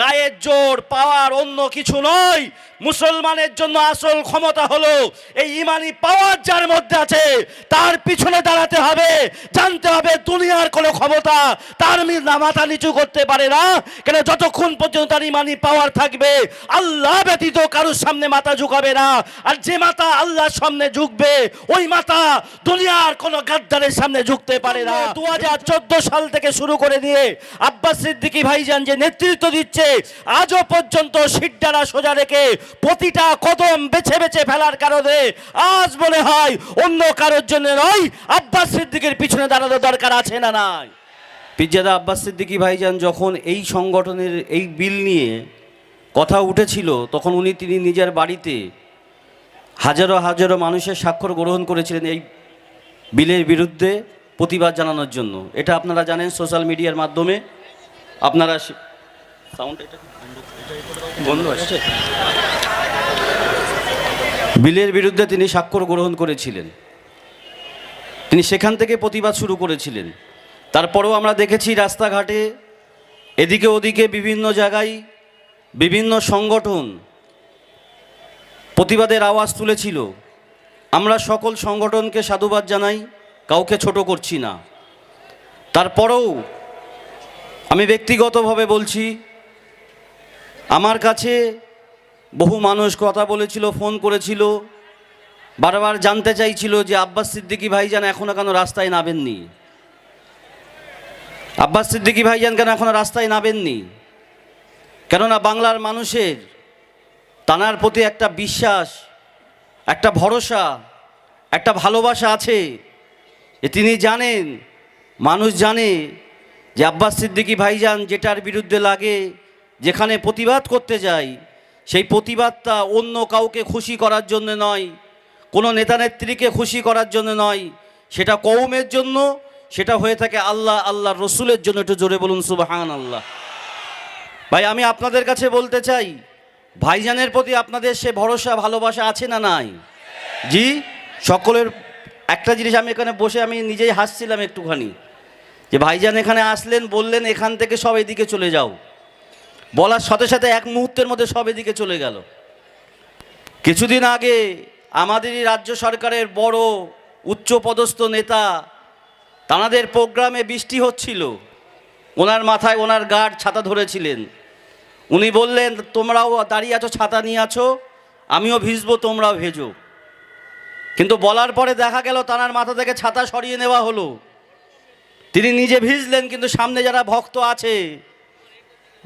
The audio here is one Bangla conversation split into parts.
গায়ের জোর, পাওয়ার অন্য কিছু নয়। মুসলমানের জন্য আসল ক্ষমতা হলো এই ইমানি পাওয়ার যার মধ্যে আছে, তার পিছনে দাঁড়াতে হবে, জানতে হবে দুনিয়ার কোনো ক্ষমতা তার মাথা নিচু করতে পারে না। কেন যতক্ষণ পর্যন্ত তার ইমানি পাওয়ার থাকবে, আল্লাহ ব্যতীত কারোর সামনে মাথা ঝুঁকাবে না। আর যে মাথা আল্লাহর সামনে ঝুঁকবে, ওই মাথা দুনিয়ার কোনো গাদ্দারের সামনে ঝুঁকতে পারে না। দু হাজার চোদ্দ সাল থেকে শুরু করে দিয়ে আব্বাস সিদ্দিকী ভাইজান যে নেতৃত্ব দিচ্ছে আজও পর্যন্ত সিদ্ধারা সোজা রেখে প্রতিটা কদম বেছে বেছে ফেলার কারণে আজ মনে হয় অন্য কারোর জন্য নয়, আব্বাস সিদ্দিকের পিছনে দাঁড়ানোর দরকার আছে না নাই? পিজ্জাদা আব্বাস সিদ্দিকী ভাইজান যখন এই সংগঠনের এই বিল নিয়ে কথা উঠেছিল, তখন উনি তিনি নিজের বাড়িতে হাজারো হাজারো মানুষের স্বাক্ষর গ্রহণ করেছিলেন এই বিলের বিরুদ্ধে প্রতিবাদ জানানোর জন্য। এটা আপনারা জানেন সোশ্যাল মিডিয়ার মাধ্যমে। আপনারা বিলের বিরুদ্ধে তিনি স্বাক্ষর গ্রহণ করেছিলেন। তিনি সেখান থেকে প্রতিবাদ শুরু করেছিলেন। তারপরেও আমরা দেখেছি রাস্তাঘাটে এদিকে ওদিকে বিভিন্ন জায়গায় বিভিন্ন সংগঠন প্রতিবাদের আওয়াজ তুলেছিল। আমরা সকল সংগঠনকে সাধুবাদ জানাই, কাউকে ছোট করছি না। তারপরেও আমি ব্যক্তিগতভাবে বলছি আমার কাছে বহু মানুষ কথা বলেছিল, ফোন করেছিল, বারবার জানতে চাইছিল যে আব্বাস সিদ্দিকী ভাইজান এখনও কেন রাস্তায় নামেননি? আব্বাস সিদ্দিকী ভাইজান কেন এখনও রাস্তায় নামেননি? কেননা বাংলার মানুষের তানার প্রতি একটা বিশ্বাস, একটা ভরসা, একটা ভালোবাসা আছে তিনি জানেন, মানুষ জানে যে আব্বাস সিদ্দিকী ভাইজান যেটার বিরুদ্ধে লাগে যেখানে প্রতিবাদ করতে যায় সেই প্রতিবাদটা অন্য কাউকে খুশি করার জন্য নয়, কোনো নেতানেত্রীকে খুশি করার জন্য নয়, সেটা কৌমের জন্য, সেটা হয়ে থাকে আল্লাহ আল্লাহ রসুলের জন্য। একটু জোরে বলুন সুবাহান আল্লাহ ভাই, আমি আপনাদের কাছে বলতে চাই, ভাইজানের প্রতি আপনাদের সে ভরসা, ভালোবাসা আছে না নাই? জি? সকলের একটা জিনিস আমি এখানে বসে আমি নিজেই হাসছিলাম একটুখানি, যে ভাইজান এখানে আসলেন, বললেন, এখান থেকে সব এদিকে চলে যাও। বলার সাথে সাথে এক মুহূর্তের মধ্যে সব এদিকে চলে গেল। কিছুদিন আগে আমাদেরই রাজ্য সরকারের বড় উচ্চপদস্থ নেতা তাঁদের প্রোগ্রামে বৃষ্টি হচ্ছিল। ওনার মাথায় ওনার গার্ড ছাতা ধরেছিলেন। উনি বললেন, তোমরাও দাঁড়িয়ে আছো, ছাতা নিয়ে আছো, আমিও ভিজবো, তোমরাও ভেজো। কিন্তু বলার পরে দেখা গেল তানার মাথা থেকে ছাতা সরিয়ে নেওয়া হলো। তিনি নিজে ভিজলেন, কিন্তু সামনে যারা ভক্ত আছে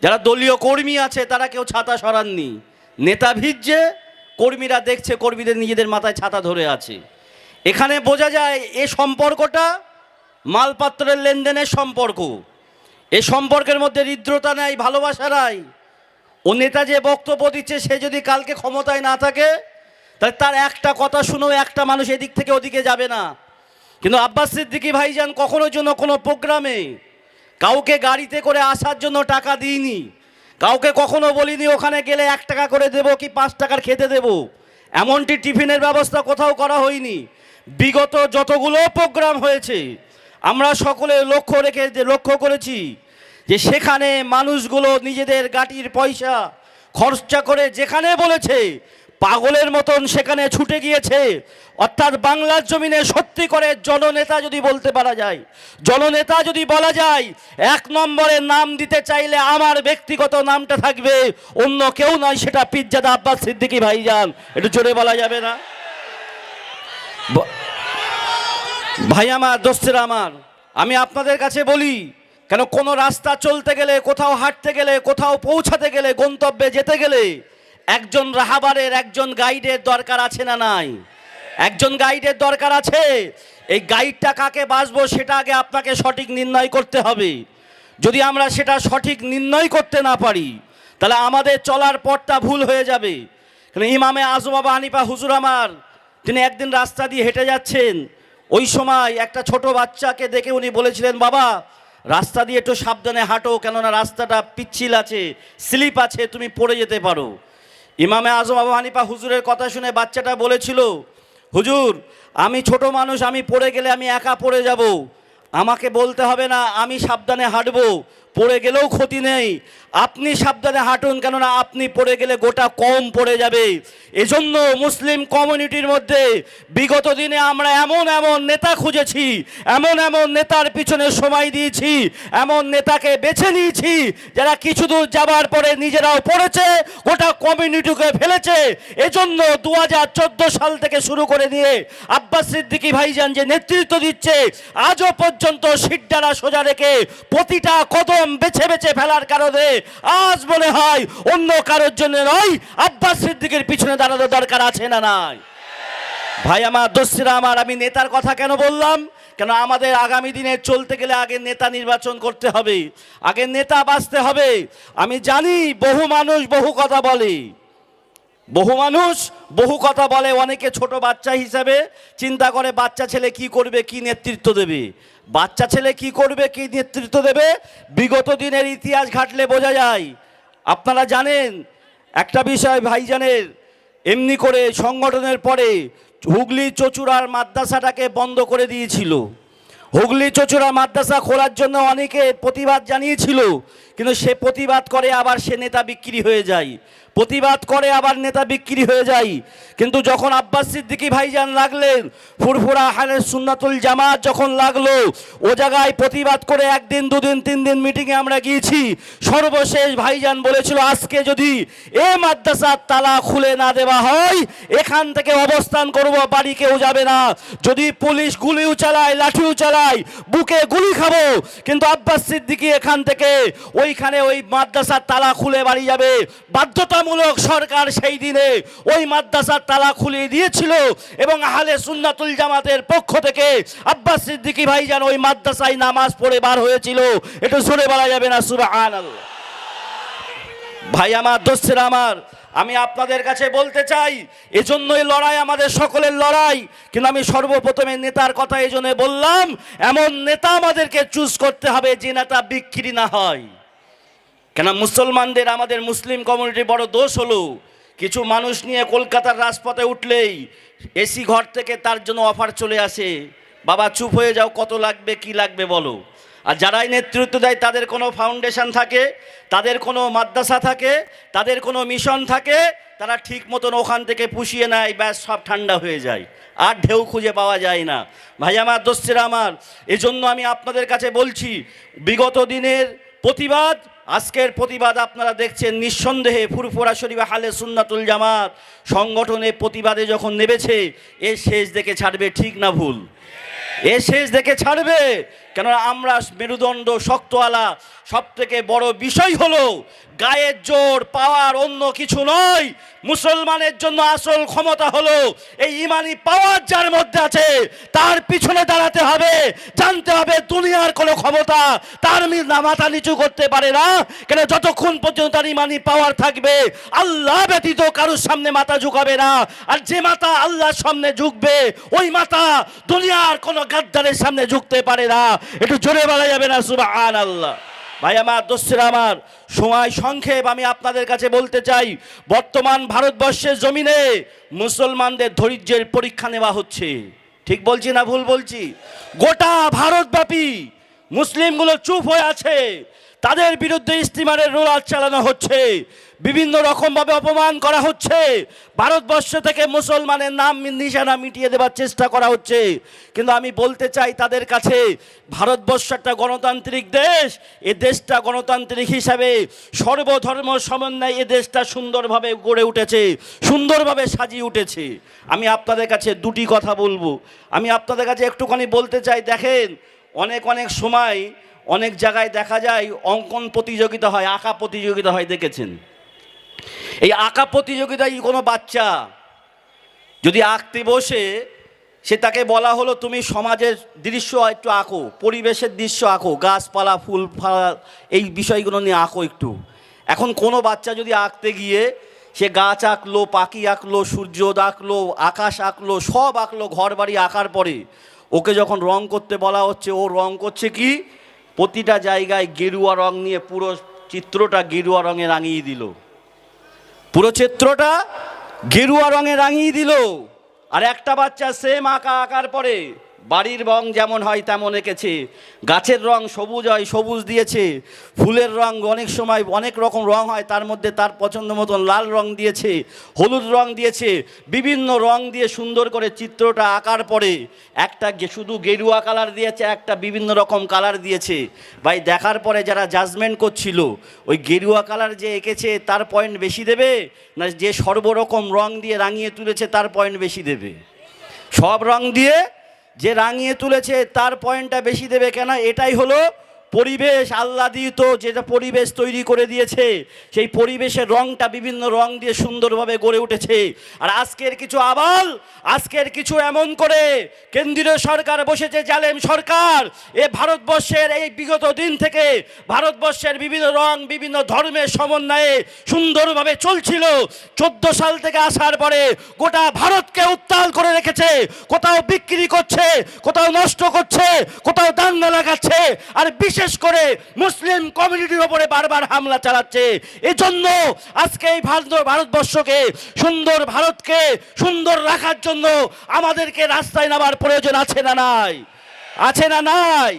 যারা দলীয় কর্মী আছে, তারা কেউ ছাতা সরাননি। নেতা ভিজছে, কর্মীরা দেখছে, কর্মীদের নিজেদের মাথায় ছাতা ধরে আছে। এখানে বোঝা যায়, এ সম্পর্কটা মালপাত্রের লেনদেনের সম্পর্ক। এ সম্পর্কের মধ্যে হৃদ্রতা নাই, ভালোবাসা নাই। ও নেতা যে বক্তব্য দিচ্ছে, সে যদি কালকে ক্ষমতায় না থাকে, তাহলে তার একটা কথা শুনেও একটা মানুষ এদিক থেকে ওদিকে যাবে না। কিন্তু আব্বাস সিদ্দিকী ভাইজান কখনো জন্য কোনো প্রোগ্রামে কাউকে গাড়িতে করে আসার জন্য টাকা দিইনি। কাউকে কখনো বলিনি, ওখানে গেলে এক টাকা করে দেবো কি পাঁচ টাকার খেতে দেবো? এমনটি টিফিনের ব্যবস্থা কোথাও করা হয়নি। বিগত যতগুলো প্রোগ্রাম হয়েছে, আমরা সকলে লক্ষ্য রেখে লক্ষ্য করেছি যে, সেখানে মানুষগুলো নিজেদের গাটির পয়সা খরচা করে যেখানে বলেছে পাগলের মতন সেখানে ছুটে গিয়েছে। অর্থাৎ বাংলার জমিনে সত্যি করে জননেতা যদি বলতে পারা যায়, জননেতা যদি বলা যায়, এক নম্বরে নাম দিতে চাইলে আমার ব্যক্তিগত নামটা থাকবে, অন্য কেউ নয়, সেটা পিজ্জাদা আব্বাস সিদ্দিকী ভাইজান। একটু জোরে বলা যাবে না? ভাই আমার, দোস্তেরা আমার, আমি আপনাদের কাছে বলি, কেন কোনো রাস্তা চলতে গেলে, কোথাও হাঁটতে গেলে, কোথাও পৌঁছাতে গেলে, গন্তব্যে যেতে গেলে একজন রাহাবারের, একজন গাইডের দরকার আছে না নাই? একজন গাইডের দরকার আছে? এই গাইডটা কাকে বাসবো সেটা আগে আপনাকে সঠিক নির্ণয় করতে হবে। যদি আমরা সেটা সঠিক নির্ণয় করতে না পারি, তাহলে আমাদের চলার পথটা ভুল হয়ে যাবে। ইমামে আজম হানিফা হুজুর আমার, তিনি একদিন রাস্তা দিয়ে হেঁটে যাচ্ছেন। ওই সময় একটা ছোট বাচ্চাকে দেখে উনি বলেছিলেন, বাবা, রাস্তা দিয়ে একটু সাবধানে হাঁটো, কেননা রাস্তাটা পিচ্ছিল আছে, স্লিপ আছে, তুমি পড়ে যেতে পারো। ইমামে আজম আবু হানিফা হুজুরের কথা শুনে বাচ্চাটা বলেছিল, হুজুর, আমি ছোট মানুষ, আমি পড়ে গেলে আমি একা পড়ে যাব। আমাকে বলতে হবে না, আমি সাবধানে হাঁটবো। পড়ে গেলেও ক্ষতি নেই। আপনি সাবধানে হাঁটুন কেননা আপনি পড়ে গেলে গোটা কম পড়ে যাবে। এজন্য মুসলিম কমিউনিটির মধ্যে বিগত দিনে আমরা এমন এমন নেতা খুঁজেছি, এমন এমন নেতার পিছনে সময় দিয়েছি, এমন নেতাকে বেছে নিয়েছি, যারা কিছু দূর যাবার পরে নিজেরাও পড়েছে, গোটা কমিউনিটিকে ফেলেছে। এজন্য দু হাজার চোদ্দ সাল থেকে শুরু করে দিয়ে আব্বাস সিদ্দিকী ভাইজান যে নেতৃত্ব দিচ্ছে, আজও পর্যন্ত সিদ্ধারা সোজা রেখে প্রতিটা কদম বেছে বেছে ফেলার কারণে আজ মনে হয় অন্য কারোর জন্য নয়, আব্বাস সিদ্দিকের পিছনে দাঁড়ানো দরকার আছে না নাই? ভাই আমার দোস্তিরা আমার, আমি নেতার কথা কেন বললাম? কেন আমাদের আগামী দিনে চলতে গেলে আগে নেতা নির্বাচন করতে হবে, আগে নেতা বাঁচতে হবে? আমি জানি বহু মানুষ বহু কথা বলে। বহু মানুষ বহু কথা বলে, অনেকে ছোট বাচ্চা হিসাবে চিন্তা করে বাচ্চা ছেলে কি করবে, কি নেতৃত্ব দেবে? বাচ্চা ছেলে কি করবে, কি নেতৃত্ব দেবে, বিগত দিনের ইতিহাস ঘাটলে বোঝা যায়। আপনারা জানেন, একটা বিষয় ভাইজানের, এমনি করে সংগঠনের পরে হুগলি চচুড়ার মাদ্রাসাটাকে বন্ধ করে দিয়েছিল। হুগলি চচুড়া মাদ্রাসা খোলার জন্য অনেকে প্রতিবাদ জানিয়েছিল, কিন্তু সে প্রতিবাদ করে আবার সে নেতা বিক্রি হয়ে যায়। প্রতিবাদ করে আবার নেতা বিক্রি হয়ে যায়। কিন্তু যখন আব্বাস সিদ্দিকী ভাইজান লাগলেন, ফুরফুরা হানের সুন্নাতুল জামাত যখন লাগল, ও জায়গায় প্রতিবাদ করে একদিন, দুদিন, তিন দিন মিটিংয়ে আমরা গিয়েছি। সর্বশেষ ভাইজান বলেছিল, আজকে যদি এ মাদ্রাসার তালা খুলে না দেওয়া হয়, এখান থেকে অবস্থান করব, বাড়ি কেউ যাবে না। যদি পুলিশ গুলিও চালায়, লাঠিও চালায়, বুকে গুলি খাব। কিন্তু আব্বাস সিদ্দিকী এখান থেকে ওইখানে ওই মাদ্রাসার তালা খুলে বাড়ি যাবে। বাধ্যতামূলক সরকার সেই দিনে ওই মাদ্রাসার তালা খুলে দিয়েছিল এবং আহলে সুন্নাতুল জামাতের পক্ষ থেকে আব্বাস সিদ্দিকী ভাই যেন ওই মাদ্রাসায় নামাজ পড়ে বার হয়েছিল। একটু সরে বলা যাবে না? সুবহানাল্লাহ। ভাই আমার, দোস্তের আমার, আমি আপনাদের কাছে বলতে চাই, এজন্যই লড়াই আমাদের সকলের লড়াই, কিন্তু আমি সর্বপ্রথমে নেতার কথা এই বললাম, এমন নেতা আমাদেরকে চুজ করতে হবে যে নেতা বিক্রি না হয়। কেন মুসলমানদের আমাদের মুসলিম কমিউনিটির বড় দোষ হলো? কিছু মানুষ নিয়ে কলকাতার রাজপথে উঠলেই এসি ঘর থেকে তার জন্য অফার চলে আসে। বাবা, চুপ হয়ে যাও, কত লাগবে, কি লাগবে বলো? আর যারাই নেতৃত্ব দেয়, তাদের কোনো ফাউন্ডেশন থাকে, তাদের কোনো মাদ্রাসা থাকে, তাদের কোনো মিশন থাকে, তারা ঠিক মতন ওখান থেকে পুষিয়ে নেয়, ব্যাস, সব ঠান্ডা হয়ে যায়। আর ঢেউ খুঁজে পাওয়া যায় না। ভাই আমার, দোস্তেরা আমার, এজন্য আমি আপনাদের কাছে বলছি, বিগত দিনের প্রতিবাদ, আজকের প্রতিবাদ আপনারা দেখছেন নিঃসন্দেহে ফুরফুরা শরীফ হালে সুন্নাতুল জামাত সংগঠনে প্রতিবাদে যখন নেবেছে এ শেষ দেখে ছাড়বে ঠিক না ভুল। এ শেষ দেখে ছাড়বে কেননা আমরা মেরুদণ্ড শক্তওয়ালা সব থেকে বড় বিষয় হলো গায়ের জোর, পাওয়ার অন্য কিছু নয়। মুসলমানের জন্য আসল ক্ষমতা হলো এই ইমানি পাওয়ার যার মধ্যে আছে, তার পিছনে দাঁড়াতে হবে, জানতে হবে দুনিয়ার কোনো ক্ষমতা তার মাথা নিচু করতে পারে না। কেন যতক্ষণ পর্যন্ত তার ইমানি পাওয়ার থাকবে, আল্লাহ ব্যতীত কারোর সামনে মাথা ঝুঁকাবে না। আর যে মাথা আল্লাহর সামনে ঝুঁকবে, ওই মাথা দুনিয়ার কোনো গাদ্দারের সামনে ঝুঁকতে পারে না। একটু জোরে বলা যাবে না সুবাহ আল্লাহ ভাই আমার দোস্তের আমার, সময় সংক্ষেপ আমি আপনাদের কাছে বলতে চাই, বর্তমান ভারতবর্ষের জমিনে মুসলমানদের ধৈর্যের পরীক্ষা নেওয়া হচ্ছে। ঠিক বলছি না ভুল বলছি? গোটা ভারতব্যাপী মুসলিমগুলো চুপ হয়ে আছে। তাদের বিরুদ্ধে ইস্তিমারের রোলার চালানো হচ্ছে। বিভিন্ন রকমভাবে অপমান করা হচ্ছে। ভারতবর্ষ থেকে মুসলমানের নাম নিশানা মিটিয়ে দেওয়ার চেষ্টা করা হচ্ছে। কিন্তু আমি বলতে চাই তাদের কাছে, ভারতবর্ষ একটা গণতান্ত্রিক দেশ, এ দেশটা গণতান্ত্রিক হিসাবে সর্বধর্ম সমন্বয় এ দেশটা সুন্দরভাবে গড়ে উঠেছে, সুন্দরভাবে সাজিয়ে উঠেছে। আমি আপনাদের কাছে দুটি কথা বলব। আমি আপনাদের কাছে একটুখানি বলতে চাই, দেখেন, অনেক অনেক সময় অনেক জায়গায় দেখা যায় অঙ্কন প্রতিযোগিতা হয়, আঁকা প্রতিযোগিতা হয়, দেখেছেন? এই আঁকা প্রতিযোগিতায় কোনো বাচ্চা যদি আঁকতে বসে, সে তাকে বলা হলো, তুমি সমাজের দৃশ্য একটু আঁকো, পরিবেশের দৃশ্য আঁকো, গাছপালা, ফুল, ফালা, এই বিষয়গুলো নিয়ে আঁকো একটু। এখন কোনো বাচ্চা যদি আঁকতে গিয়ে, সে গাছ আঁকলো, পাখি আঁকলো, সূর্য আঁকলো, আকাশ আঁকলো, সব আঁকলো ঘর বাড়ি আঁকার পরে, ওকে যখন রং করতে বলা হচ্ছে, ও রং করছে কি? প্রতিটা জায়গায় গেরুয়া রং নিয়ে পুরো চিত্রটা গেরুয়া রঙে রাঙিয়ে দিল। পুরো চিত্রটা গেরুয়া রঙে রাঙিয়ে দিল। আর একটা বাচ্চা সেম আঁকা আঁকার পরে বাড়ির রং যেমন হয় তেমন এঁকেছে। গাছের রং সবুজ হয়, সবুজ দিয়েছে। ফুলের রং অনেক সময় অনেক রকম রং হয়, তার মধ্যে তার পছন্দ মতন লাল রং দিয়েছে, হলুদ রং দিয়েছে, বিভিন্ন রং দিয়ে সুন্দর করে চিত্রটা আঁকার পরে একটা শুধু গেরুয়া কালার দিয়েছে, একটা বিভিন্ন রকম কালার দিয়েছে। ভাই, দেখার পরে যারা জাজমেন্ট করছিল, ওই গেরুয়া কালার যে এঁকেছে তার পয়েন্ট বেশি দেবে? না যে সর্বরকম রং দিয়ে রাঙিয়ে তুলেছে তার পয়েন্ট বেশি দেবে? সব রং দিয়ে যে রাঙিয়ে তুলেছে তার পয়েন্টটা বেশি দেবে কেন? এটাই হলো পরিবেশ আহ্লাদিত যেটা পরিবেশ তৈরি করে দিয়েছে, সেই পরিবেশের রংটা বিভিন্ন রং দিয়ে সুন্দরভাবে গড়ে উঠেছে। আর আজকের কিছু আবাল, আজকের কিছু এমন করে, কেন্দ্রীয় সরকার বসেছে, জালেম সরকার, এ ভারতবর্ষের এই বিগত দিন থেকে ভারতবর্ষের বিভিন্ন রং, বিভিন্ন ধর্মের সমন্বয়ে সুন্দরভাবে চলছিল। চোদ্দ সাল থেকে আসার পরে গোটা ভারতকে উত্তাল করে রেখেছে, কোথাও বিক্রি করছে, কোথাও নষ্ট করছে, কোথাও দাঙ্গা লাগাচ্ছে, আর বিশেষ করে মুসলিম কমিউনিটির ওপরে বারবার হামলা চালাচ্ছে। এজন্য আজকে এই ভারত ভারতবর্ষকে সুন্দর ভারতকে সুন্দর রাখার জন্য আমাদেরকে রাস্তায় নামার প্রয়োজন আছে না নাই? আছে না নাই?